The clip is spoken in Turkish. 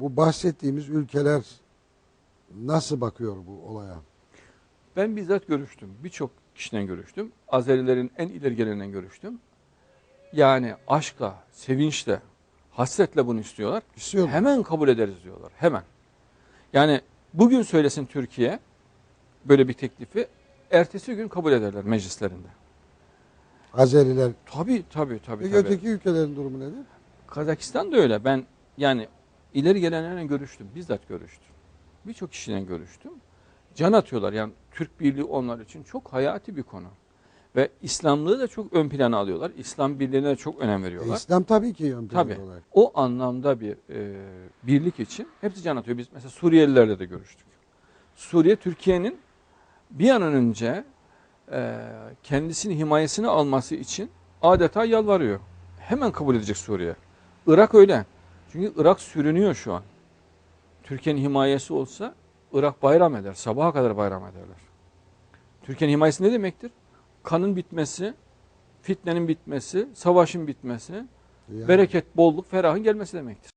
bu bahsettiğimiz ülkeler nasıl bakıyor bu olaya? Ben bizzat görüştüm. Birçok kişiden görüştüm. Azerilerin en ileri geleninden görüştüm. Yani aşkla, sevinçle, hasretle bunu istiyorlar. İstiyor mu? Hemen kabul ederiz diyorlar. Hemen. Yani bugün söylesin Türkiye böyle bir teklifi ertesi gün kabul ederler meclislerinde. Azeriler. Tabii tabii tabii. Peki tabii. öteki ülkelerin durumu nedir? Kazakistan da öyle. Ben yani ileri gelenlerle görüştüm. Bizzat görüştüm. Birçok kişiden görüştüm. Can atıyorlar. Yani Türk Birliği onlar için çok hayati bir konu. Ve İslamlığı da çok ön plana alıyorlar. İslam birliğine de çok önem E, veriyorlar. İslam tabii ki ön planda Tabii. olarak. O anlamda bir e, birlik için hepsi can atıyor. Biz mesela Suriyelilerle de görüştük. Suriye Türkiye'nin bir an önce e, kendisini himayesine alması için adeta yalvarıyor. Hemen kabul edecek Suriye. Irak öyle. Çünkü Irak sürünüyor şu an. Türkiye'nin himayesi olsa Irak bayram eder. Sabaha kadar bayram ederler. Türkiye'nin himayesi ne demektir? Kanın bitmesi, fitnenin bitmesi, savaşın bitmesi, Yani bereket, bolluk, ferahın gelmesi demektir.